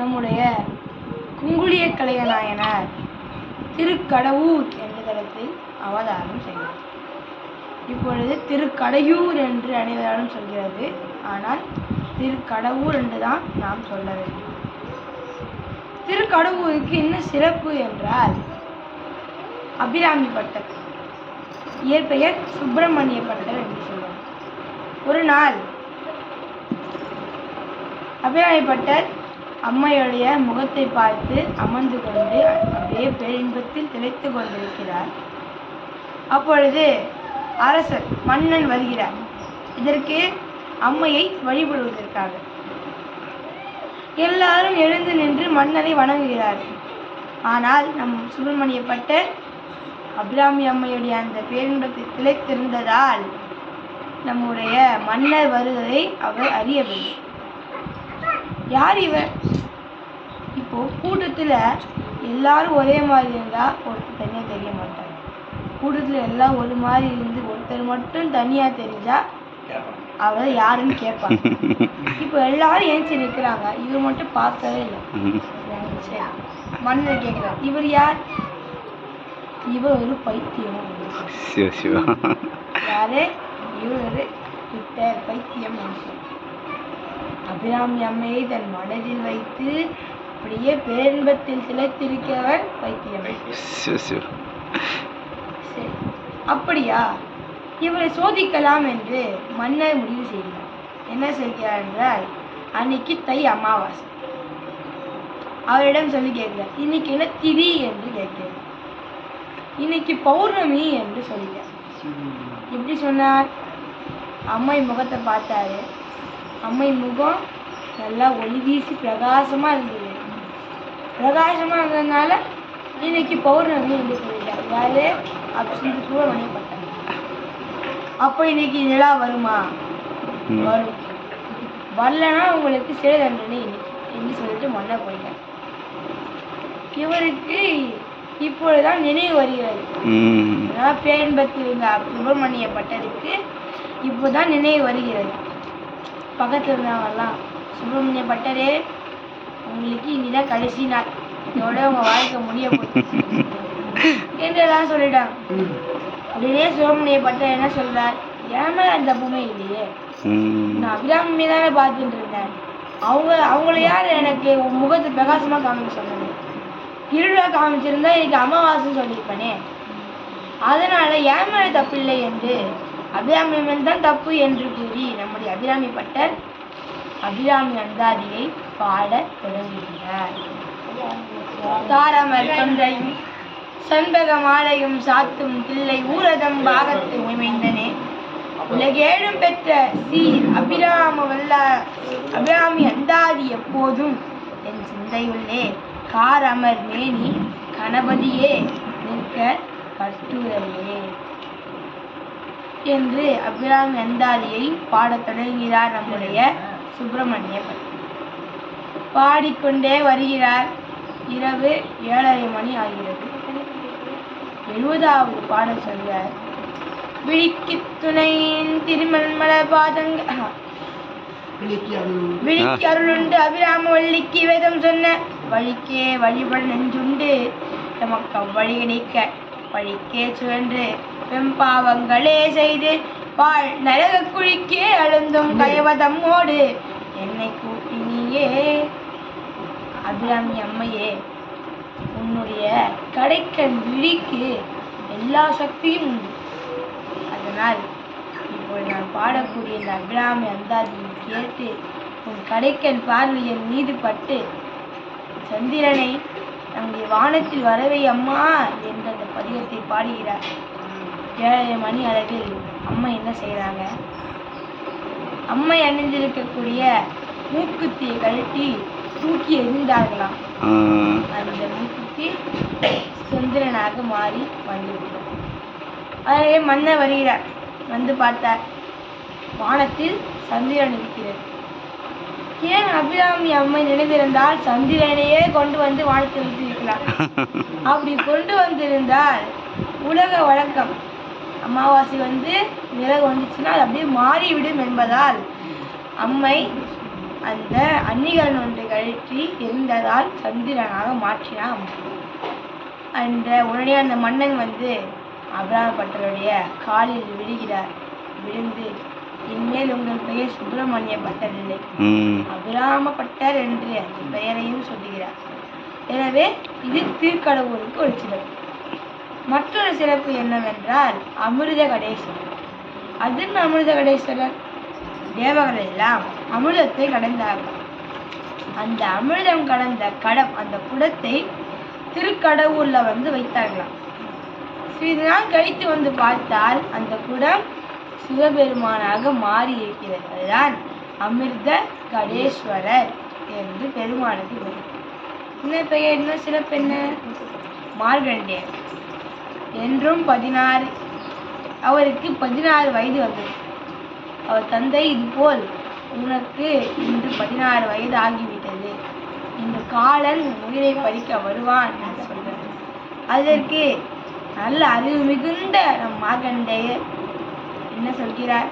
நம்முடைய குங்குளிய கலையநாயனார் திருக்கடவூர் என்ற தளத்தில் அவதாரம் செய்தார். இப்பொழுது திருக்கடையூர் என்று அனைவராலும் சொல்கிறது. ஆனால் திருக்கடவூர் என்று தான் நாம் சொல்ல வேண்டும். திருக்கடவூருக்கு என்ன சிறப்பு என்றால் அபிராமி பட்டர் இயற்பெயர் சுப்பிரமணிய பட்டர் என்று சொல்வார். ஒரு நாள் அபிராமி பட்டர் அம்மையுடைய முகத்தை பார்த்து அமர்ந்து கொண்டு அப்படியே பேரின்பத்தில் திளைத்து கொண்டிருக்கிறார். அப்பொழுது அரசர் மன்னன் வருகிறார். இதற்கு அம்மையை வழிபடுவதற்காக. எல்லாரும் எழுந்து நின்று மன்னரை வணங்குகிறார்கள். ஆனால் நம் சுப்பிரமணிய பட்டர் அபிராமி அம்மையுடைய அந்த பேரின்பத்தில் திளைத்திருந்ததால் நம்முடைய மன்னர் வருவதை அவர் அறியவில்லை. யார் இவர்? இப்போ கூட்டத்துல எல்லாரும் ஒரே மாதிரி இருந்தா ஒருத்தர் தனியா தெரிய மாட்டாங்க கூட்டத்துல எல்லாம் ஒரு மாதிரி இருந்து ஒருத்தர் மட்டும் தனியா தெரிஞ்சா அவர் யாருன்னு கேட்பாங்க. இப்போ எல்லாரும் ஏஞ்சி நிக்கிறாங்க. இவர் மட்டும் பார்க்கவே இல்லை. மன்னர் கேட்கிறார் இவர் யார்? இவர் ஒரு பைத்தியம். யாரு? இவர் ஒரு பைத்தியம். மனுஷன் அபிராமி அம்மையை தன் மனதில் வைத்து அப்படியே பேரின்பத்தில் திளைத்திருக்கிறவர் பைத்தியம் சரி. அப்படியா? இவரை சோதிக்கலாம் என்று மன்னர் முடிவு செய்கிறார். என்ன செய்கிறார் என்றால் அன்னைக்கு தை அமாவாசை. அவரிடம் சொல்லி கேட்கிறார். இன்னைக்கு என்ன திதி என்று கேட்கிறார். இன்னைக்கு பௌர்ணமி என்று சொல்கிறார். எப்படி சொன்னார்? அம்மை முகத்தை பார்த்தாரு. அம்மை முகம் நல்லா ஒளி வீசி பிரகாசமா இருந்தது. பிரகாசமா இருந்ததுனால இன்னைக்கு பௌர்ணமி என்று சொல்லிட்டார் யாரு? அப்படின்னு சூழமணிப்பட்டார் அப்போ இன்னைக்கு நிலா வருமா. வரும். வரலன்னா உங்களுக்கு சிறை தண்டனை இன்னைக்கு என்று சொல்லிட்டு மன்னர் போயிட்டார் இவருக்கு இப்பொழுதுதான் நினைவு வருகிறது. ம். அதாவது பேரின்பத்தில் இருந்த சுப்பிரமணிய பட்டருக்கு இப்போதான் நினைவு வருகிறது. பக்கத்தில் இருந்தவங்கெல்லாம் சுப்பிரமணிய பட்டரே உங்களுக்கு இனிதான் கடைசி நாள். இதோட உங்க வாழ்க்கை முடிய போகுது. என்று எல்லாம் சொல்லிட்டாங்க உடனே சுப்பிரமணிய பட்டர் என்ன சொல்றார் மேல அந்த தப்புமே இல்லையே. நான் அபிராமி தானே பார்த்துட்டு இருந்தேன். அவங்க அவங்கள யார் எனக்கு உன் முகத்தை பிரகாசமா காமிக்க சொன்னது? இருளா காமிச்சிருந்தா எனக்கு அமாவாசை சொல்லியிருப்பேனே. அதனால என் மேல தப்பில்லை என்று அபிராமி மேல் தான் தப்பு என்று கூறி நம்முடைய அபிராமி பட்டர் அபிராமி அந்தாதியை பாடத் தொடங்குகிறார். தாரமர் கொன்றையும் சண்பக மாலையும் சாத்தும் தில்லை ஊரதம் பாகத்து உமைந்தனே உலகேழும் பெற்ற சீர் அபிராம வல்ல அபிராமி அந்தாதி எப்போதும் என் சிந்தையுள்ளே. காரமர் மேனி கணபதியே நிற்க கட்டுரையே. என்று அபிராமி அந்தாதியை பாடத் தொடங்குகிறார் நம்முடைய சுப்பிரமணிய பட்டர் பாடிக்கொண்டே வருகிறார். இரவு ஏழரை மணி ஆகிறது. எழுபதாவது பாடல் சொல்கிறார். விழிக்கு துணையின் திருமல்மல பாதங்க விழிக்கு அருளுண்டு அபிராம வள்ளிக்கு வேதம் சொன்ன வழிக்கே வழிபட நெஞ்சுண்டு. எமக்கு அவ்வழி இணைக்க வழிக்கே சுழன்று. வெம்பாவங்களே செய்து வாழ் நரக குழிக்கே அழுந்தும் கயவதம்மோடு. என்னை கூட்டி நீயே. அபிராமி அம்மையே உன்னுடைய கடைக்கண் விழிக்கு எல்லா சக்தியும் உண்டு. அதனால் இப்பொழுது நான் பாடக்கூடிய இந்த அபிராமி அந்தாதியை கேட்டு உன் கடைக்கண் பார்வை என் மீது பட்டு சந்திரனை நம்முடைய வானத்தில் வரவை அம்மா என்ற அந்த பதிகத்தை பாடுகிறார். ஏழரை மணி அளவில் அம்மா என்ன செய்றாங்க? அம்மை அணிந்திருக்கக்கூடிய மூக்குத்தியை கழட்டி தூக்கி எறிந்தார்களாம். அந்த மூக்குத்தி சந்திரனாக மாறி வந்துவிட்டது. அதே மன்னர் வருகிறார். வந்து பார்த்தார். வானத்தில் சந்திரன் இருக்கிறது. ஏன் அபிராமி அம்மை நினைவிருந்தால் சந்திரனையே கொண்டு வந்து வானத்தில் வைத்திருக்கலாம் அப்படி கொண்டு வந்திருந்தால் உலக வழக்கம். அமாவாசை வந்து நிலவு வந்துச்சுன்னா அது அப்படியே மாறிவிடும் என்பதால் அம்மை அந்த அன்னிகரன் ஒன்றை கழற்றி எரிந்ததால் சந்திரனாக மாற்றினான். அந்த உடனே அந்த மன்னன் வந்து அபிராம பட்டருடைய காலில் விழுகிறார். விழுந்து இனிமேல் உங்கள் பெயர் சுப்பிரமணிய பட்டர் இல்லை. அபிராம பட்டர் என்று அந்த பெயரையும் சொல்லுகிறார். எனவே இது திருக்கடவுருக்கு ஒரு சிறப்பு. மற்றொரு சிறப்பு என்னவென்றால் அமிர்த கடேஸ்வரர் அதன் அமிர்த கடேஸ்வரர் தேவர்கள் எல்லாம் அமிர்தத்தை கடந்தார்கள். அந்த அமிர்தம் கடந்த கடம் அந்த குடத்தை திருக்கடவுர்ல வந்து வைத்தார்களாம் சிறிது நாள் கழித்து வந்து பார்த்தால் அந்த குடம் சிவபெருமானாக மாறி இருக்கிறது அதுதான் அமிர்த கடேஸ்வரர் என்று பெருமானுக்கு பெயர் என்ன பெயர் என்ன சிறப்பு என்ன? மார்கண்டேயர் என்றும் பதினாறு அவருக்கு பதினாறு வயது வந்தது. அவர் தந்தை இதுபோல் உனக்கு இன்று பதினாறு வயது ஆகிவிட்டது. இந்த காலன் உயிரை பறிக்க வருவான் என்று சொல்றார் அதற்கு நல்ல அறிவு மிகுந்த நம் மார்கண்டேயர் என்ன சொல்கிறார்?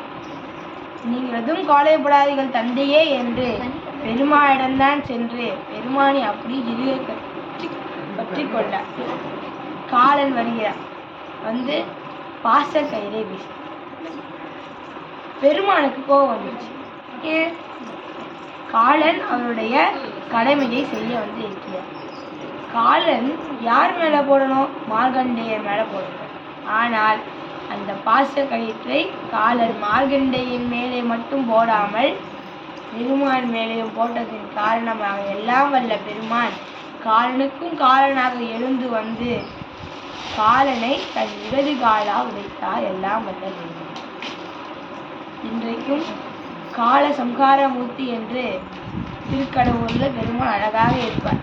நீங்கள் எதுவும் கவலைப்படாதீர்கள் தந்தையே என்று பெருமாளிடம்தான் சென்று பெருமானி அப்படி இறுக பற்றி கொண்டார். காலன் வருகிறார். வந்து பாச கயிறை வீசி. பெருமானுக்கு கோபம் வந்துச்சு ஏன் காலன் அவருடைய கடமையை செய்ய வந்து இருக்கிறார். காலன் யார் மேல போடணும்? மார்கண்டேயர் மேல போடணும். ஆனால் அந்த பாச கயிற்றை காலன் மார்கண்டையின் மேலே மட்டும் போடாமல் பெருமான் மேலேயும் போட்டதின் காரணமாக எல்லாம் வல்ல பெருமான் காலனுக்கும் காலனாக எழுந்து வந்து காலனை தன் இடது காலால் உதைத்தார் எல்லாம் வல்ல பெருமான் இன்றைக்கும் கால சம்ஹாரமூர்த்தி என்று திருக்கடவுரில் பெருமாள் அழகாக இருப்பார்.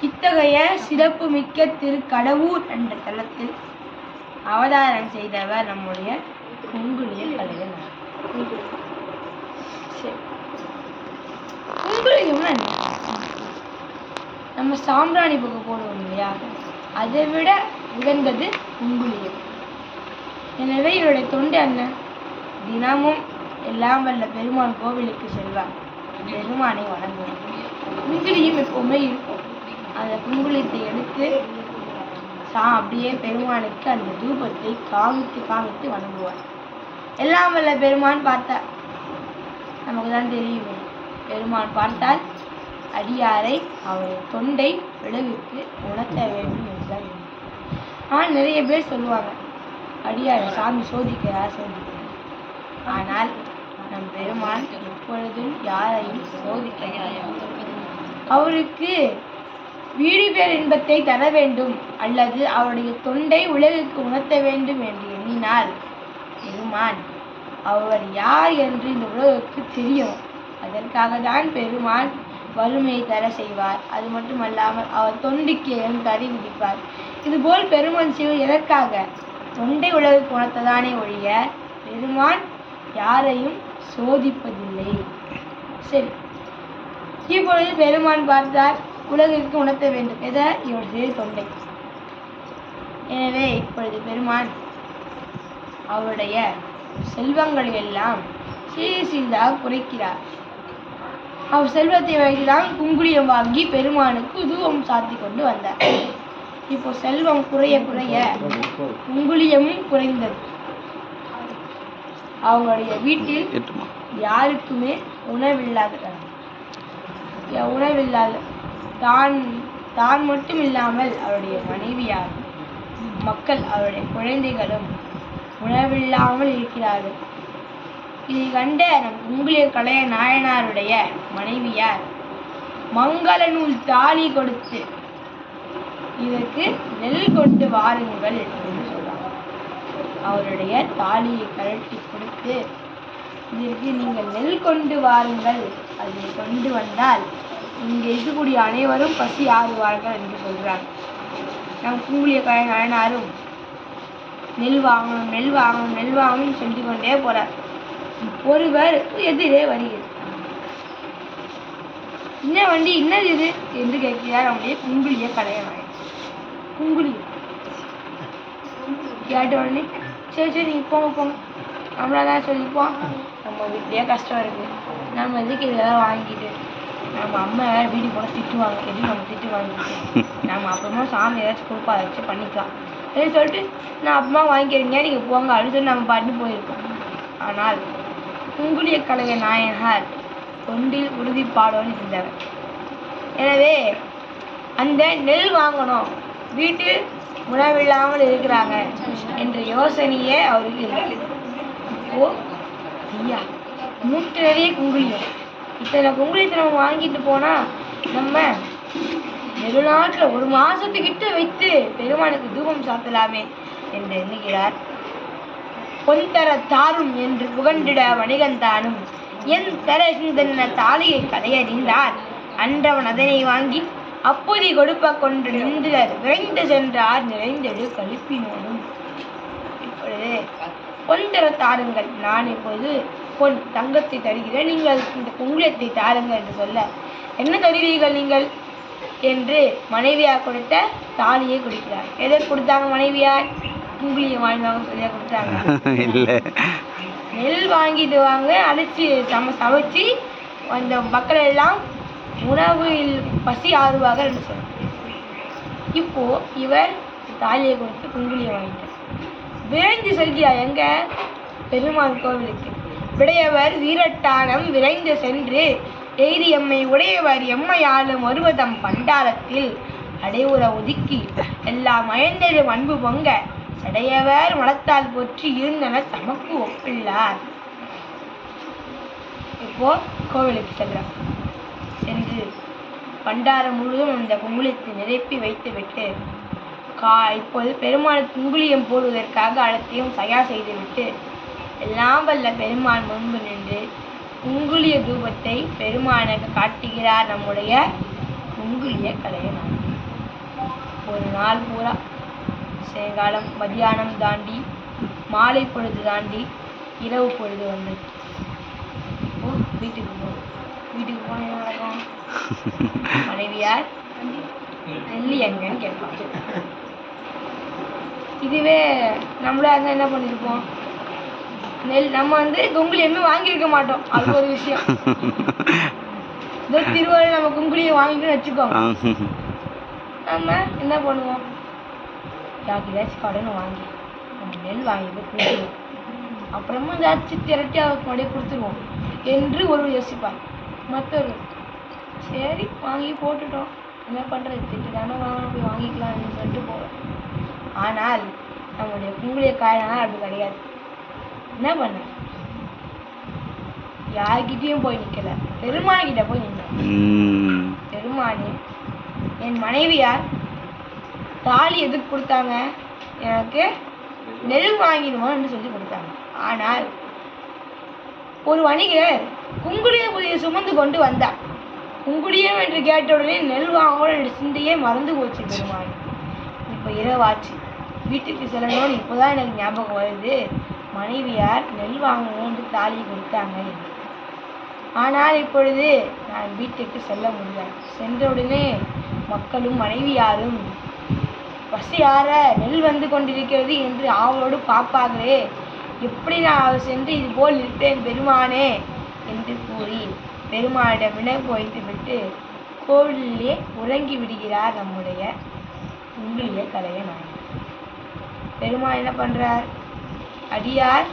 இத்தகைய சிறப்பு மிக்க திருக்கடவுர் என்ற தலத்தில் அவதாரம் செய்தவர் நம்முடைய குங்குளிய கலைஞர். குங்குளியம்னா என்ன? நம்ம சாம்பிராணி புகை போடுவோம் இல்லையா? அதை விட உகந்தது குங்குளியம் எனவே இவருடைய தொண்டு என்ன? தினமும் எல்லாம் வல்ல பெருமான் கோவிலுக்கு செல்வார். பெருமானை வணங்குவார். குங்குளியும் எப்பவுமே இருக்கும். அந்த குங்குளியத்தை எடுத்து சா அப்படியே பெருமானுக்கு அந்த தூபத்தை காமித்து காமித்து வணங்குவார். எல்லாம் வல்ல பெருமான் பார்த்தார். நமக்கு தான் தெரியும். பெருமான் பார்த்தால் அடியாரை அவருடைய தொண்டை விளைவிற்கு உணர்த்த வேண்டும் என்றார். ஆனால் நிறைய பேர் சொல்லுவாங்க அடியாரை சாமி சோதிக்கிறார் சோதிக்கிறார். ஆனால் நம் பெருமான் எப்பொழுதும் யாரையும் சோதிக்கிறார் அவருக்கு வீடு பேர் இன்பத்தை தர வேண்டும் அல்லது அவருடைய தொண்டை உலகுக்கு உணர்த்த வேண்டும் என்று எண்ணினால் பெருமான் அவர் யார் என்று இந்த உலகுக்கு தெரியும். அதற்காக தான் பெருமான் வறுமையை தர செய்வார். அது மட்டுமல்லாமல் அவர் தொண்டிக்கு ஏதும் விதிப்பார் இதுபோல் பெருமான் சிவன் எதற்காக? தொண்டை உலக உணர்த்ததானே ஒழிய பெருமான் யாரையும் சோதிப்பதில்லை. சரி. இப்பொழுது பெருமான் பார்த்தார் உலகிற்கு உணர்த்த வேண்டும். எதை? இவரது தொண்டை. எனவே இப்பொழுது பெருமான் அவருடைய செல்வங்களை எல்லாம் சிறிது சிறிதாக குறைக்கிறார். அவர் செல்வத்தை வைத்துதான் குங்குளியம் வாங்கி பெருமானுக்கு தூபம் சாத்தி கொண்டு வந்தார். இப்போ செல்வம் குறைய குறைய குங்குளியமும் குறைந்தது. அவங்களுடைய வீட்டில் யாருக்குமே உணவில்லாத உணவில்லாத தான் தான் மட்டும் இல்லாமல் அவருடைய மனைவியாரும் மக்கள் அவருடைய குழந்தைகளும் உணவில்லாமல் இருக்கிறார்கள். இதை கண்ட நம் உங்களிய கலைய நாயனாருடைய மனைவியார். மங்கள நூல் தாலி கொடுத்து இதற்கு நெல் கொண்டு வாருங்கள் என்று சொல்றாங்க அவருடைய தாலியை கழட்டி கொடுத்து இதற்கு நீங்கள் நெல் கொண்டு வாருங்கள். அதை கொண்டு வந்தால் இங்கே இருக்கக்கூடிய அனைவரும் பசி ஆறுவார்கள் என்று சொல்றாங்க நம் கூலிய கலை நாயனாரும் நெல் வாங்கணும் நெல் வாங்கணும் நெல் வாங்கணும்னு சொல்லி கொண்டே போறார். ஒருவர் எதிரே வருகிறது என்ன வண்டி? என்னது இது? என்று கேட்கிறார் அவனுடைய குங்குளிய கலையவன் குங்குளி கேட்ட உடனே சரி சரி நீங்கள் போங்க போங்க. நம்மளா தான் சொல்லிப்போம் நம்ம வீட்லேயே கஷ்டம் இருக்குது நம்ம எதுக்கு இதெல்லாம் வாங்கிட்டு? நம்ம அம்மா வேறு வீடு போனால் திட்டுவாங்க. எதுவும் நம்ம திட்டு வாங்கிட்டு நம்ம அப்புறமா சாமி ஏதாச்சும் கொடுப்பா அதை வச்சு பண்ணிக்கலாம். அப்படின்னு சொல்லிட்டு நான் அப்புறமா வாங்கிக்கிறீங்க நீங்கள் போங்க அப்படின்னு சொல்லி நம்ம பாட்டு போயிருக்கோம். ஆனால் குங்குளிய கழக நாயனார் தொண்டில் உறுதிப்பாடோடு இருந்தவர். எனவே அந்த நெல் வாங்கணும். வீட்டில் உணவில்லாமல் இருக்கிறாங்க என்ற யோசனையே அவருக்கு ஓ ஐயா மூட்டை நிறைய குங்குளியம் இத்தனை குங்குளியத்தை நம்ம வாங்கிட்டு போனா நம்ம நெடுநாட்டில் ஒரு மாதத்துக்கிட்ட வைத்து பெருமானுக்கு தூபம் சாத்தலாமே என்று எண்ணுகிறார் பொன்தர தாரும் என்று புகண்டிட வணிகந்தானும் என் தர தாலியை கதையறிந்தார் அன்றவன் அதனை வாங்கி அப்போதை கொடுப்ப கொண்டு நின்றர் விரைந்து சென்றார். நிறைந்தது கழுப்பினோனும். இப்பொழுது பொன் தர தாருங்கள். நான் இப்போது பொன் தங்கத்தை தருகிறேன். நீங்கள் இந்த குங்குளத்தை தாருங்கள் என்று சொல்ல என்ன தருவீர்கள் நீங்கள்? என்று மனைவியார் கொடுத்த தாலியை கொடுக்கிறார். எதை கொடுத்தாங்க மனைவியார்? குங்குளியம் வாழ்ந்தாங்க சொல்லியா கொடுத்தாங்க இல்லை. நெல் வாங்கிட்டு வாங்க அடிச்சு சம சமைச்சு அந்த மக்கள் எல்லாம் உணவில் பசி என்று சொன்னார் இப்போ இவர் தாலியை கொடுத்து குங்குலியை வாங்கிட்டார். விரைந்து செல்கிறார் எங்க? பெருமாள் கோவிலுக்கு. விடையவர் வீரட்டானம் விரைந்து சென்று எய்தி எம்மை உடையவர் எம்மையாலும் ஒருவதம் பண்டாரத்தில் அடைவுற ஒதுக்கி எல்லாம் அயந்தெழும் அன்பு பொங்க சடையவர் மனத்தால் போற்றி இருந்தன தமக்கு ஒப்பில்லார். இப்போ கோவிலுக்கு செல்றார் சென்று பண்டாரம் முழுவதும் அந்த குங்குளியத்தை நிரப்பி வைத்துவிட்டு கா இப்போது பெருமாள் குங்குலியம் போடுவதற்காக அனைத்தையும் தயார் செய்துவிட்டு எல்லாம் வல்ல பெருமாள் முன்பு நின்று குங்குலிய தூபத்தை பெருமானுக்கு காட்டுகிறார் நம்முடைய குங்குலிய கலையனார் ஒரு நாள் பூரா சாயங்காலம் மதியானம் தாண்டி மாலை பொழுது தாண்டி இரவு பொழுது வந்தது ஓ வீட்டுக்கு போ. வீட்டுக்கு போன என்ன நடக்கும்? மனைவியார் நெல்லி எங்கன்னு கேட்பாங்க. இதுவே நம்மளா இருந்தா என்ன பண்ணிருப்போம்? நெல் நம்ம வந்து குங்குளியமே வாங்கியிருக்க மாட்டோம். அது ஒரு விஷயம். இதோ திருவாரூர் நம்ம குங்குளியை வாங்கிட்டு வச்சுக்கோங்க. நம்ம என்ன பண்ணுவோம்? யாருக்கு ஏதாச்சும் கடன் வாங்கி நம்ம நெல் வாங்கி போய் கொடுத்துருவோம் அப்புறமா ஏதாச்சும் திரட்டி அவருக்கு மறுபடியும் கொடுத்துருவோம் என்று ஒரு யோசிப்பார். மற்றவர் சரி வாங்கி போட்டுட்டோம். என்ன பண்ணுறது திட்டு தானே வாங்கணும் போய் வாங்கிக்கலாம்னு சொல்லிட்டு போவேன் ஆனால் நம்முடைய குங்குளிய காயனால் அப்படி கிடையாது. என்ன பண்ண? யார்கிட்டயும் போய் நிக்கல. பெருமாள்கிட்ட போய் நின்னேன் ம். பெருமானே என் மனைவியார் தாலி எதுக்கு கொடுத்தாங்க? எனக்கு நெல் வாங்கிடுவோம்னு சொல்லி கொடுத்தாங்க. ஆனால் ஒரு வணிகர் குங்குளிய புதிய சுமந்து கொண்டு வந்தார். குங்குளியம் என்று கேட்ட உடனே நெல் வாங்கணும் என்ற சிந்தையே மறந்து போச்சு பெருமாள். இப்போ இரவாச்சு. வீட்டுக்கு செல்லணும்னு இப்போதான் எனக்கு ஞாபகம் வருது. மனைவியார் நெல் வாங்கணும்னு தாலி கொடுத்தாங்க. ஆனால் இப்பொழுது நான் வீட்டுக்கு செல்ல முடியாது. சென்றவுடனே மக்களும் மனைவியாரும் பசியார நெல் வந்து கொண்டிருக்கிறது என்று ஆவலோடு பார்ப்பார்களே. எப்படி நான் சென்று இது போல் இருப்பேன் பெருமானே? என்று கூறி பெருமானிடம் வினவு விட்டு கோவிலிலே உறங்கி விடுகிறார் நம்முடைய உங்களிய கலையனார் பெருமாள் என்ன பண்றார்? அடியார்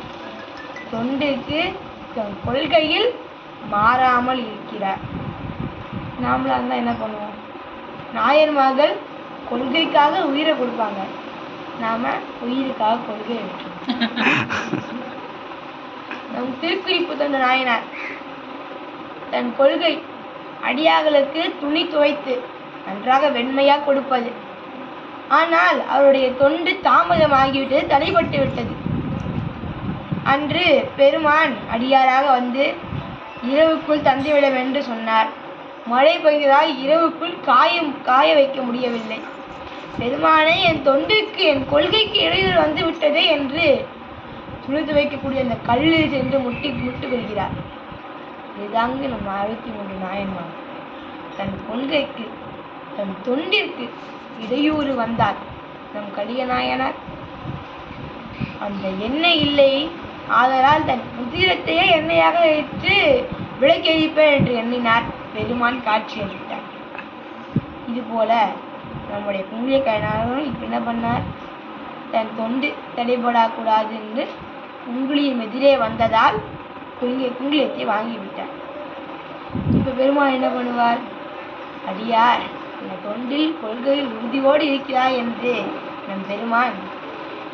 தொண்டுக்கு கொள்கையில் மாறாமல் இருக்கிறார். நாமளாக இருந்தால் என்ன பண்ணுவோம்? நாயன்மார்கள் கொள்கைக்காக உயிரை கொடுப்பாங்க. நாம உயிருக்காக கொள்கையை விட்டுருவோம் நம் திருக்குறிப்பு தந்த நாயனார் தன் கொள்கை அடியார்களுக்கு துணி துவைத்து நன்றாக வெண்மையா கொடுப்பது. ஆனால் அவருடைய தொண்டு தாமதமாகிவிட்டது தடைபட்டு விட்டது. அன்று பெருமான் அடியாராக வந்து இரவுக்குள் தந்துவிடும் என்று சொன்னார். மழை பெய்ததால் இரவுக்குள் காயம் காய வைக்க முடியவில்லை. பெருமானே என் தொண்டுக்கு என் கொள்கைக்கு இடையூறு வந்து விட்டதே என்று துணித்து வைக்கக்கூடிய அந்த கல்லில் சென்று முட்டி முட்டு கொள்கிறார். இதுதாங்க நம்ம அறுபத்தி மூன்று நாயன்மார் தன் கொள்கைக்கு தன் தொண்டிற்கு இடையூறு வந்தார். நம் கலிய நாயனார் அந்த எண்ணெய் இல்லை ஆதலால் தன் உதிரத்தையே எண்ணெயாக வைத்து விளக்கெரிப்பேன் என்று எண்ணினார் பெருமான் காட்சி அளித்தார். இது நம்முடைய குங்கிலிய கைனாரும் இப்ப என்ன பண்ணார். தன் தொண்டு தடைபடக்கூடாது என்று குங்குளியின் எதிரே வந்ததால் குங்கிய குங்குளியத்தை வாங்கிவிட்டார். இப்ப பெருமான் என்ன பண்ணுவார்? அடியார் இந்த தொண்டில் கொள்கையில் உறுதியோடு இருக்கிறாய் என்று நம் பெருமான்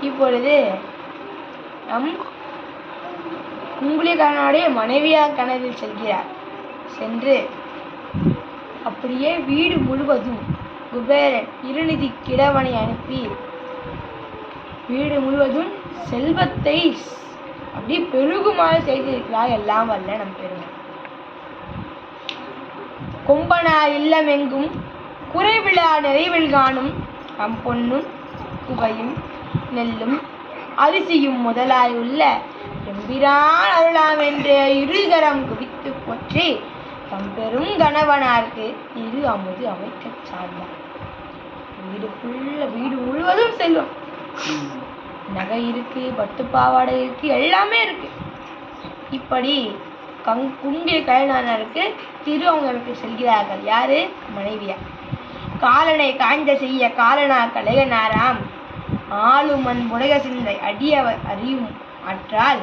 இப்பொழுது நம் குங்குளியக்காரனுடைய மனைவியார் கனவில் செல்கிறார். சென்று அப்படியே வீடு முழுவதும் குபேரன் இருநிதி கிழவனை அனுப்பி வீடு முழுவதும் செல்வத்தை அப்படியே பெருகுமாறு செய்திருக்கிறார் எல்லாம் வல்ல நம் பெருமை கொம்பனார் இல்லமெங்கும் குறைவிழா நிறைவில் காணும் நம் பொன்னும் குவையும் நெல்லும் அரிசியும் முதலாய் உள்ள எம்பிரான் அருளாம் என்று இருகரம் குவித்து போற்றி தம் பெரும் கணவனார்க்கு இரு அமுது அமைக்கச் சார்ந்தார். வீடு ஃபுல்லாக வீடு முழுவதும் செல்வம். நகை இருக்கு பட்டு பாவாடை இருக்கு எல்லாமே இருக்கு. இப்படி கங் குண்டிய கயனானருக்கு திரு அவங்களுக்கு செல்கிறார்கள். யாரு? மனைவியா காலனை காய்ந்த செய்ய காலனா கலையனாராம். ஆளுமன் முடக சிந்தை அடியவர் அறியும் அற்றால்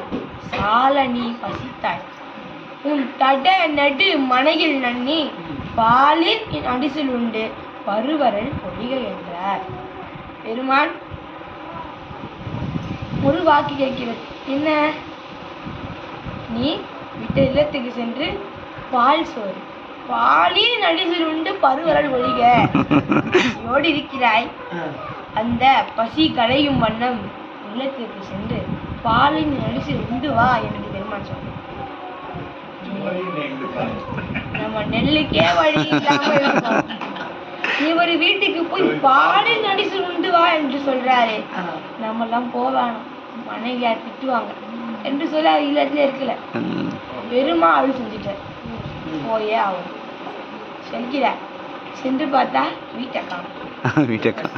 சால நீ பசித்தாய். உன் தட நடு மனையில் நன்னி பாலில் என் அடிசில் உண்டு. பருவரல் பொழிக என்றார். பெருமான் ஒரு வாக்கு கேட்கிறது. என்ன? நீ விட்ட இல்லத்துக்கு சென்று பால் சோறு. பாலில் நடிசில் உண்டு பருவரல் ஒழிக யோடு இருக்கிறாய். அந்த பசி களையும் வண்ணம் இல்லத்திற்கு சென்று பாலின் நடிசில் உண்டு வா என்று பெருமான் சொன்னார். நம்ம நெல்லுக்கே வழி இல்லாம இவர் வீட்டுக்கு போய் பாலில் நடிசில் உண்டு வா என்று சொல்றாரு. நம்ம எல்லாம் போவானோம் மனைவியார் திட்டுவாங்க. என்று சொல்லி அவர் இல்லத்துல இருக்கல. ம். பெருமா அருள் செஞ்சுட்டார். போயே ஆகும். செல்கிறார் சென்று பார்த்தா வீட்டை காணும். வீட்டுக்கா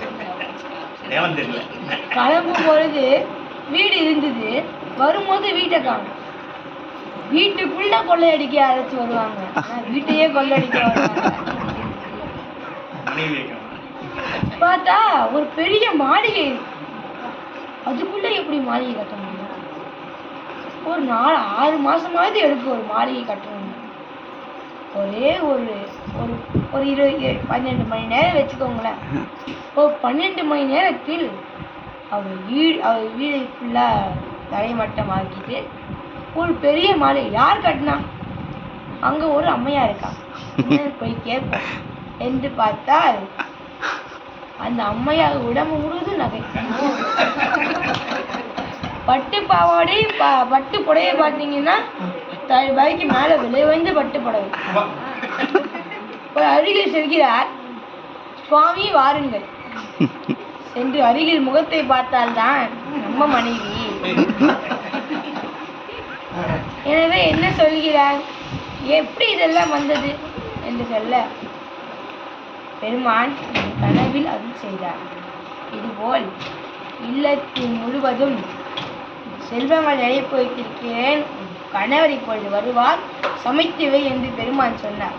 கிளம்பும் பொழுது வீடு இருந்தது. வரும்போது வீட்டை காணும். வீட்டுக்குள்ள கொள்ளையடிக்க அழைச்சு வருவாங்க. வீட்டையே கொள்ளையடிக்க வருவாங்க. பார்த்தா ஒரு பெரிய மாளிகை. இருக்கு அதுக்குள்ள எப்படி மாளிகை கட்ட முடியும்? ஒரு நாலு ஆறு மாசமாவது எடுக்கும் ஒரு மாளிகை கட்டணும். ஒரே ஒரு ஒரு ஒரு இருபது பன்னெண்டு மணி நேரம் வச்சுக்கோங்களேன். ஒரு பன்னெண்டு மணி நேரத்தில் அவர் வீடு அவர் வீடு ஃபுல்லாக தரைமட்டமாக்கிட்டு ஒரு பெரிய மாளிகை. யார் கட்டினா? அங்கே ஒரு அம்மையா இருக்கா? போய் கேட்போம் என்று பார்த்தால் அந்த அம்மையார் உடம்பு முழுவதும் நகை பட்டு பாவாடை பட்டு புடவை பார்த்தீங்கன்னா ரூபாய்க்கு மேலே விலை வந்து பட்டு புடவை. ஒரு அருகில் செல்கிறார். சுவாமி வாருங்கள். என்று அருகில் முகத்தை பார்த்தால்தான் நம்ம மனைவி. எனவே என்ன சொல்கிறார்? எப்படி இதெல்லாம் வந்தது? என்று சொல்ல பெருமான் என் கனவில் அருள் செய்தார். இதுபோல் இல்லத்தில் முழுவதும் செல்வங்கள் நிறைய போய்த்திருக்கிறேன் கணவர் இப்பொழுது வருவார். சமைத்துவை என்று பெருமான் சொன்னார்.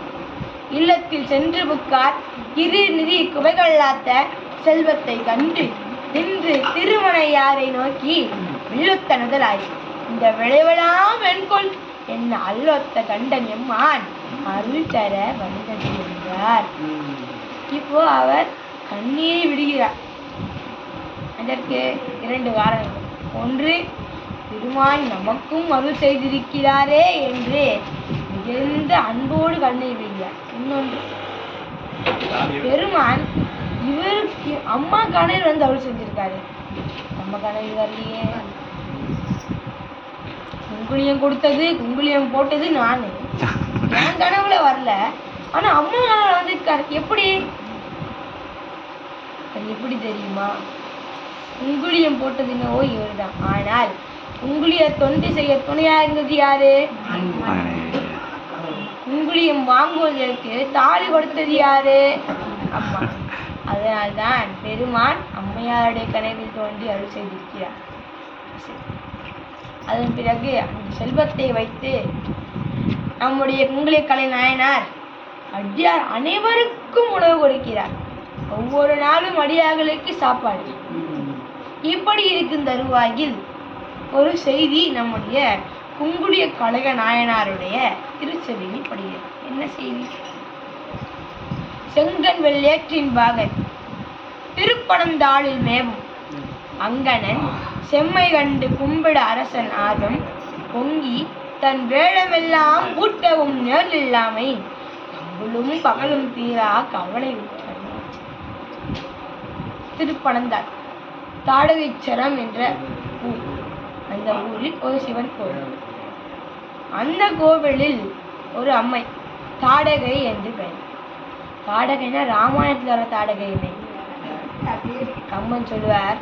இல்லத்தில் சென்று புக்கார் இரு நிதி குவைகளாத்த செல்வத்தை கண்டு நின்று திருமணையாரை நோக்கி வில்லுத்த இந்த விளைவெல்லாம் வெண்கொள்? என்ன அல்லொத்த கண்டன் எம்மான் அருள் தர வந்தது என்றார். இப்போ அவர் கண்ணீரை விடுகிறார். அதற்கு இரண்டு காரணங்கள். ஒன்று திருமால் நமக்கும் அருள் செய்திருக்கிறாரே என்று மிகுந்த அன்போடு கண்ணை விடுகிறார். இன்னொன்று பெருமான் இவருக்கு அம்மா கணையில் வந்து அருள் செஞ்சிருக்காரு. நம்ம கணையில் வரலையே குங்குளியம் கொடுத்தது குங்குளியம் போட்டது நானு. என் கனவுல வரல. ஆனா அம்மா கனவுல எப்படி? அது எப்படி தெரியுமா? உங்குளியம் போட்டது என்னவோ இவர்தான். ஆனால் உங்குளிய தொண்டு செய்ய துணையா இருந்தது யாரு? உங்குளியம் வாங்குவதற்கு தாலி கொடுத்தது யாரு? அம்மா. அதனால்தான் பெருமான் அம்மையாருடைய கனவில் தோன்றி அருள் செய்திருக்கிறார். அதன் பிறகு அந்த செல்வத்தை வைத்து நம்முடைய உங்களை கலை நாயனார் அடியார் அனைவருக்கும் உணவு கொடுக்கிறார். ஒவ்வொரு நாளும் அடியார்களுக்கு சாப்பாடு. இப்படி இருக்கும் தருவாயில் ஒரு செய்தி நம்முடைய குங்குடிய கழக நாயனாருடைய திருச்செவியில் படுகிறது. என்ன செய்தி? செங்கன் வெள்ளேற்றின் பாகன் திருப்பனந்தாளில் மேவும் அங்கனன் செம்மை கண்டு கும்பிட அரசன் ஆர்வம் பொங்கி தன் வேழமெல்லாம் ஊட்டவும் நேர் இல்லாமை பகலும் தீரா கவலை விட்டான் திருப்பனந்தாள் தாடகைச்சரம் என்ற ஊர். அந்த ஊரில் ஒரு சிவன் கோவில். அந்த கோவிலில் ஒரு அம்மை தாடகை என்று பெயர். தாடகைனா ராமாயணத்தில் வர தாடகை இல்லை. கம்மன் சொல்லுவார்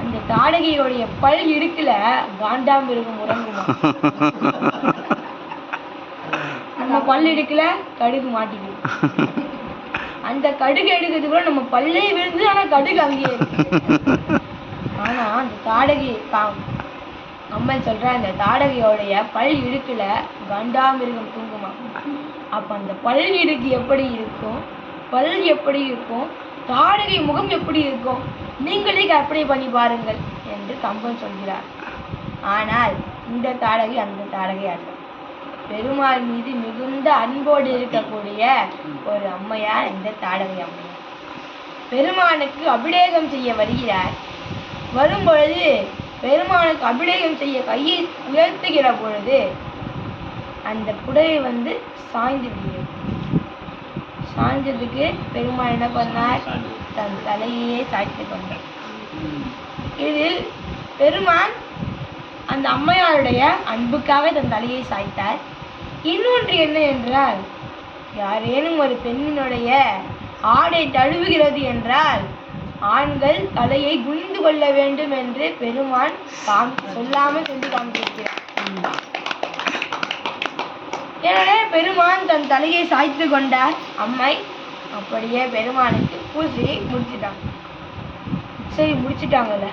அந்த தாடகையோடைய பல் இடுக்குல காண்டாமிருகம் உறங்குமா? பல் எடுக்கல கடுகு மாட்டிக்குது. அந்த கடுகு எடுக்கிறதுக்குள்ள நம்ம பல்லே விழுந்து ஆனா கடுகு அங்கேயே ஆனா அந்த தாடகை பா- அம்மன் சொல்ற அந்த தாடகையோடைய பல் இடுக்குல கண்டாமிருகம் தூங்குமா? அப்ப அந்த பல் இடுக்கு எப்படி இருக்கும்? பல் எப்படி இருக்கும்? தாடகை முகம் எப்படி இருக்கும்? நீங்களே கற்பனை பண்ணி பாருங்கள் என்று கம்பன் சொல்கிறார். ஆனால் இந்த தாடகை அந்த தாடகை அல்ல பெருமாள் மீது மிகுந்த அன்போடு இருக்கக்கூடிய ஒரு அம்மையார் இந்த தாடகை அம்மையார். பெருமானுக்கு அபிஷேகம் செய்ய வருகிறார். வரும்பொழுது பெருமானுக்கு அபிஷேகம் செய்ய கையை உயர்த்துகிற பொழுது அந்த புடவை வந்து சாய்ந்து விடுகிறது. சாய்ந்ததுக்கு பெருமாள் என்ன பண்ணார்? தன் தலையையே சாய்த்து கொண்டார். இதில் பெருமான் அந்த அம்மையாருடைய அன்புக்காக தன் தலையை சாய்த்தார். இன்னொன்று என்ன என்றால் யாரேனும் ஒரு பெண்ணினுடைய ஆடை தழுவுகிறது என்றால் ஆண்கள் தலையை குனிந்து கொள்ள வேண்டும் என்று பெருமான் காம் சொல்லாமல் சென்று காமித்திருக்கிறார் எனவே பெருமான் தன் தலையை சாய்த்து கொண்டார். அம்மை அப்படியே பெருமானுக்கு பூசையை முடிச்சிட்டாங்க சரி முடிச்சிட்டாங்கல்ல.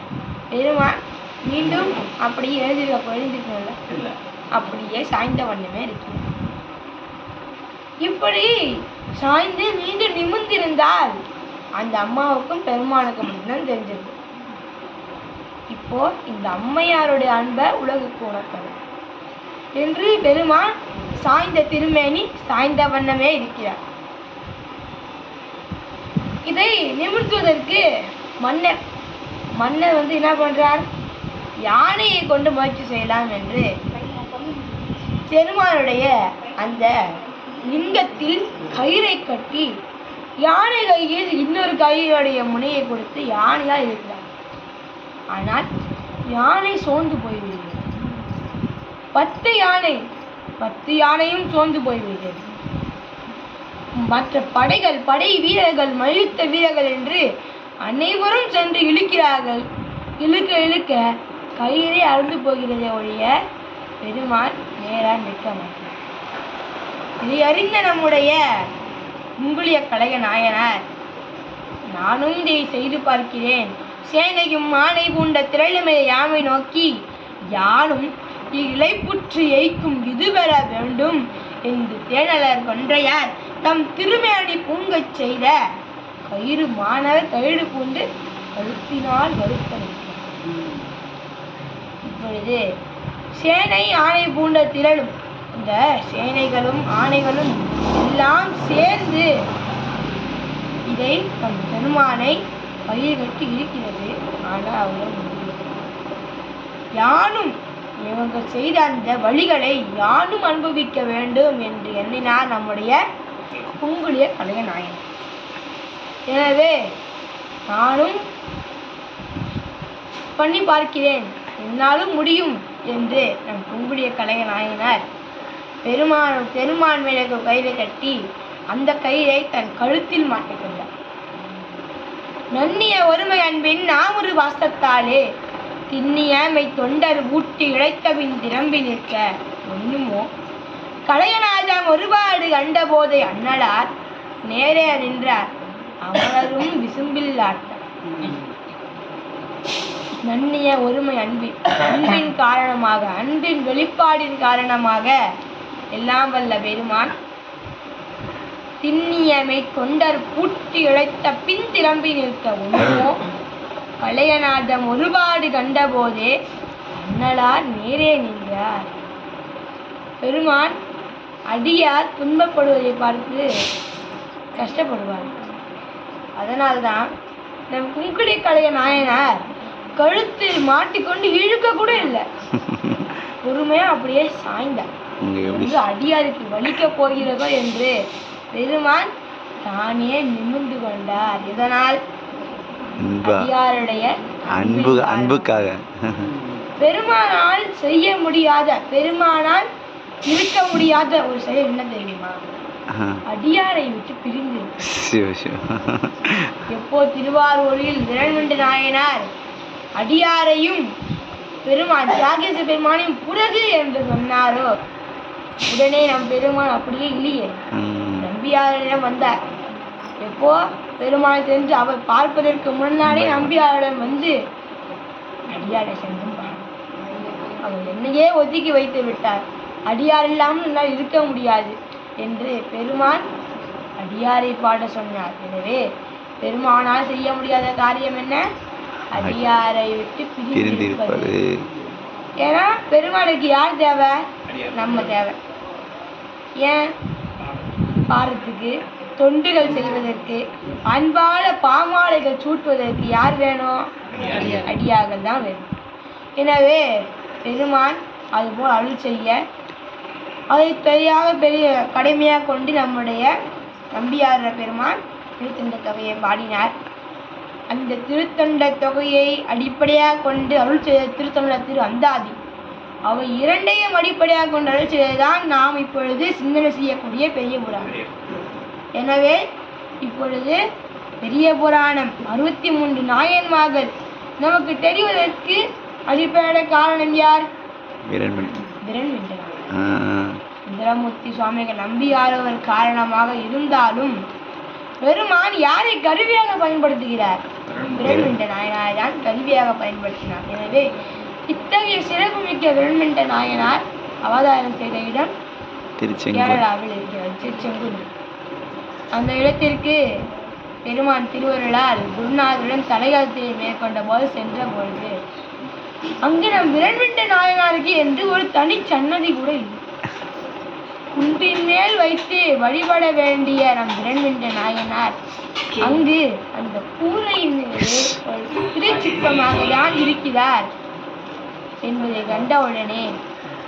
பெருமான் மீண்டும் அப்படியே எழுதிருக்க எழுந்திருக்கணும்ல அப்படியே சாய்ந்த வண்ணமே இருக்கு. இப்படி சாய்ந்து மீண்டும் நிமிர்ந்திருந்தால் அந்த அம்மாவுக்கும் பெருமானுக்கும் மட்டும்தான் தெரிஞ்சது இப்போ இந்த அம்மையாருடைய அன்பை உலகுக்கு உணர்த்தணும். என்று பெருமான் சாய்ந்த திருமேனி சாய்ந்த வண்ணமே இருக்கிறார். இதை நிமிர்த்துவதற்கு மன்னர் மன்னர் வந்து என்ன பண்றார்? யானையை கொண்டு முயற்சி செய்யலாம் என்று பெருமானுடைய அந்த லிங்கத்தில் கயிறை கட்டி யானை கையில் இன்னொரு கையுடைய முனையை கொடுத்து யானையாக இருக்கிறார் ஆனால் யானை சோர்ந்து போய்விடுகிறது பத்து யானை பத்து யானையும் சோர்ந்து போய்விடுகிறது மற்ற படைகள் படை வீரர்கள் மல்யுத்த வீரர்கள் என்று அனைவரும் சென்று இழுக்கிறார்கள். இழுக்க இழுக்க கயிறே அறுந்து போகிறதே ஒழிய பெருமான் நேராக நிற்க மாட்டார். இதை அறிந்த நம்முடைய முங்குளிய கலைய நாயனார். நானும் இதை செய்து பார்க்கிறேன். சேனையும் மானை பூண்ட திரளுமே யாமை நோக்கி யானும் இழைப்புற்று எய்க்கும் இது பெற வேண்டும் என்று தேனலர் கொன்றையார். தம் திருமேனி பூங்கச் செய்த கயிறு மாணவர் கயிறு பூண்டு கழுத்தினால் வருத்தளித்தார் இப்பொழுது சேனை ஆணை பூண்ட திரளும் இந்த சேனைகளும் ஆணைகளும் எல்லாம் சேர்ந்து இதை நம் பெருமானை பயிர்கட்டு இருக்கிறது. ஆனால் அவர்கள் யானும் இவங்க செய்த அந்த வழிகளை யானும் அனுபவிக்க வேண்டும் என்று எண்ணினார் நம்முடைய குங்குளிய கலைய நாயன். எனவே நானும் பண்ணி பார்க்கிறேன். என்னாலும் முடியும் என்று நம் குங்குளிய கலைய நாயனார் பெருமான் பெருமான் மேலே ஒரு கயிறை கட்டி அந்த கயிறை தன் கழுத்தில் மாட்டிக்கொண்டார் நன்னிய ஒருமை அன்பின் நாமொரு வாசத்தாலே திண்ணிய தொண்டர் ஊட்டி இழைத்தபின் திரம்பி நிற்க ஒண்ணுமோ? கலையநாதம் ஒருபாடு கண்ட போதை அண்ணலார் நேரே நின்றார். அமரரும் விசும்பில் ஆட்டார் நன்னிய ஒருமை அன்பின் அன்பின் காரணமாக அன்பின் வெளிப்பாடின் காரணமாக எல்லாம் வல்ல பெருமான். திண்ணியமை தொண்டர் பூட்டி இழைத்த பின் திரம்பி நிற்க ஒன்றுமோ பழையநாதம் ஒருபாடு கண்டபோதே அண்ணலார் நேரே நின்றார். பெருமான் அடியார் துன்பப்படுவதை பார்த்து கஷ்டப்படுவார். அதனால்தான் நம் குங்குடி கலைய நாயனார் கழுத்தில் மாட்டிக்கொண்டு இழுக்க கூட இல்லை. பொறுமையா அப்படியே சாய்ந்தார். வந்து அடியாருக்கு வலிக்கப் போகிறதோ என்று பெருமான் தானே நிமிர்ந்து கொண்டார். இதனால் அடியாருடைய அன்பு அன்புக்காக. பெருமானால் செய்ய முடியாத பெருமானால் இருக்க முடியாத ஒரு செயல் என்ன தெரியுமா? அடியாரை விட்டு பிரிந்து எப்போ திருவாரூரில் விரண்மண்டு நாயனார் அடியாரையும் பெருமான் தியாகேச பெருமானையும் புறகு என்று சொன்னாரோ உடனே நம் பெருமான் அப்படியே இல்லையே. நம்பியாரிடம் வந்தார். எப்போ? பெருமாள் சென்று அவர் பார்ப்பதற்கு முன்னாடி நம்பியாரிடம் வந்து அடியாரை சென்று பார். அவர் என்னையே ஒதுக்கி வைத்து விட்டார். அடியார் இல்லாமல் என்னால் இருக்க முடியாது என்று பெருமான் அடியாரை பாட சொன்னார். எனவே பெருமானால் செய்ய முடியாத காரியம் என்ன? அடியாரை விட்டு பிரிந்திருப்பது. பிரிந்திருப்பது. ஏன்னா பெருமாளுக்கு யார் தேவை? நம்ம தேவை. ஏன்? பாரத்துக்கு தொண்டுகள் செய்வதற்கு அன்பான பாமாலைகள் சூட்டுவதற்கு யார் வேணும்? அடியார்கள். தான் வேணும். எனவே பெருமான் அதுபோல் அருள் செய்ய அதை தெரியாத பெரிய கடமையாக கொண்டு நம்முடைய நம்பியார பெருமான் திருத்தண்ட தொகையை பாடினார். அந்த திருத்தண்ட தொகையை அடிப்படையாக கொண்டு அருள் செய்த திருத்தொண்ட திரு அந்தாதி. அவை இரண்டையும் அடிப்படையாக கொண்டு செய்ததுதான் நாம் இப்பொழுது சிந்தனை செய்யக்கூடிய பெரிய புராணம். எனவே இப்பொழுது பெரிய புராணம் அறுபத்தி மூன்று நாயன்மார்கள். நமக்கு தெரிவதற்கு அடிப்படை காரணம் யார்? சுந்தரமூர்த்தி சுவாமிகள் நம்பியாரவர் காரணமாக இருந்தாலும் பெருமான் யாரை கருவியாக பயன்படுத்துகிறார்? விரல்மிண்ட நாயனார் தான் கருவியாக பயன்படுத்தினார். எனவே இத்தகைய சிறப்புமிக்க விரல்மிண்ட நாயனார் அவதாரம் செய்த இடம் கேரளாவில் இருக்கிறது. அந்த இடத்திற்கு பெருமான் திருவருளால் குருநாதருடன் தலையாத்திரை மேற்கொண்ட போது சென்ற பொழுது அங்கு நம் விரண்மிண்ட நாயனாருக்கு என்று ஒரு தனி சன்னதி கூட இல்லை. குன்றின் மேல் வைத்து வழிபட வேண்டிய நம் விரண்மிண்ட நாயனார் அங்கு அந்த கூரையின் ஒரு திருச்சிற்பமாக தான் இருக்கிறார். என்பதை கண்டவுடனே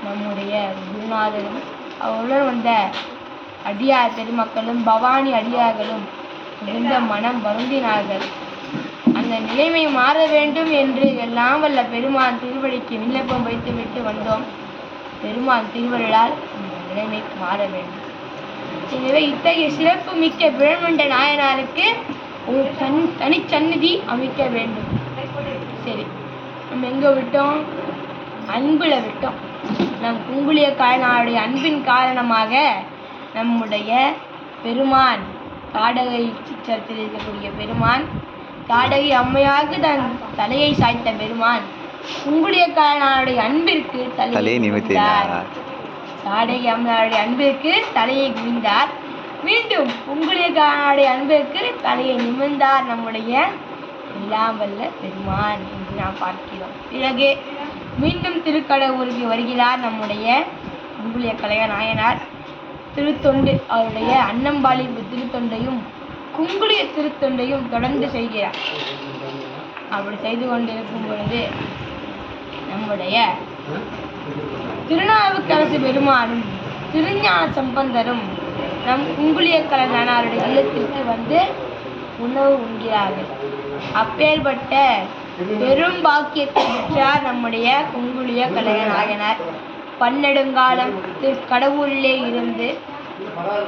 நம்முடைய குருநாதரும் அவருடன் வந்த அடியார் பெருமக்களும் பவானி அடியார்களும் மிகுந்த மனம் வருந்தினார்கள். அந்த நிலைமை மாற வேண்டும் என்று எல்லாம் வல்ல பெருமான் திருவடிக்கு விண்ணப்பம் வைத்துவிட்டு வந்தோம். பெருமான் திருவருளால் இந்த நிலைமை மாற வேண்டும். எனவே இத்தகைய சிறப்பு மிக்க பிரம்மண்ட நாயனாருக்கு ஒரு தன் தனிச்சன்னதி அமைக்க வேண்டும். சரி நம்ம எங்க விட்டோம்? அன்புல விட்டோம். நம் குங்குளிய காயனாருடைய அன்பின் காரணமாக நம்முடைய பெருமான் காடகை சிற்றத்தில் இருக்கக்கூடிய பெருமான் காடகை அம்மையாருக்கு தன் தலையை சாய்த்த பெருமான் குங்குளிய காயனாருடைய அன்பிற்கு தலையை. நிமித்தினார் காடகை அம்மையாருடைய அன்பிற்கு தலையை குவிந்தார். மீண்டும் உங்களுடைய காடகை அன்பிற்கு தலையை நிமிர்ந்தார் நம்முடைய எல்லாம் வல்ல பெருமான் என்று நாம் பார்க்கிறோம். பிறகு மீண்டும் திருக்கடவுருக்கு வருகிறார் நம்முடைய அன்புலிய கலைய நாயனார். திருத்தொண்டு அவருடைய அன்னம்பாளிப்பு திருத்தொண்டையும் குங்குளிய திருத்தொண்டையும் தொடர்ந்து செய்கிறார். அப்படி செய்து கொண்டிருக்கும் பொழுது நம்முடைய திருநாவுக்கரசு பெருமானும் திருஞான சம்பந்தரும் நம் குங்குளிய கலைஞனாருடைய இல்லத்திற்கு வந்து உணவு உண்கிறார்கள். அப்பேற்பட்ட பெரும் பாக்கியத்தை பெற்றார் நம்முடைய குங்குளிய கலைஞனாயனார் பன்னெடுங்காலம் திருக்கடவுளிலே இருந்து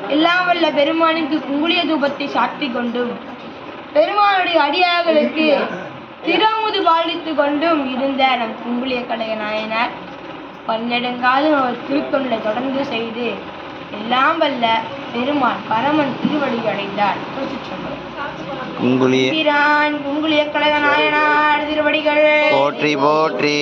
எல்லாம் வல்ல பெருமானுக்கு குங்குளிய தூபத்தை சாற்றி கொண்டும் பெருமானுடைய அடியார்களுக்கு திறமுது பாலித்து கொண்டும் இருந்த நம் குங்குளிய கலைய பன்னெடுங்காலம் அவர் திருத்தொண்டை தொடர்ந்து செய்து எல்லாம் வல்ல பெருமான் பரமன் திருவடி அடைந்தார் திருச்சிற்றம்பலம். குங்குளிய கலைய நாயனார் திருவடிகள் போற்றி போற்றி.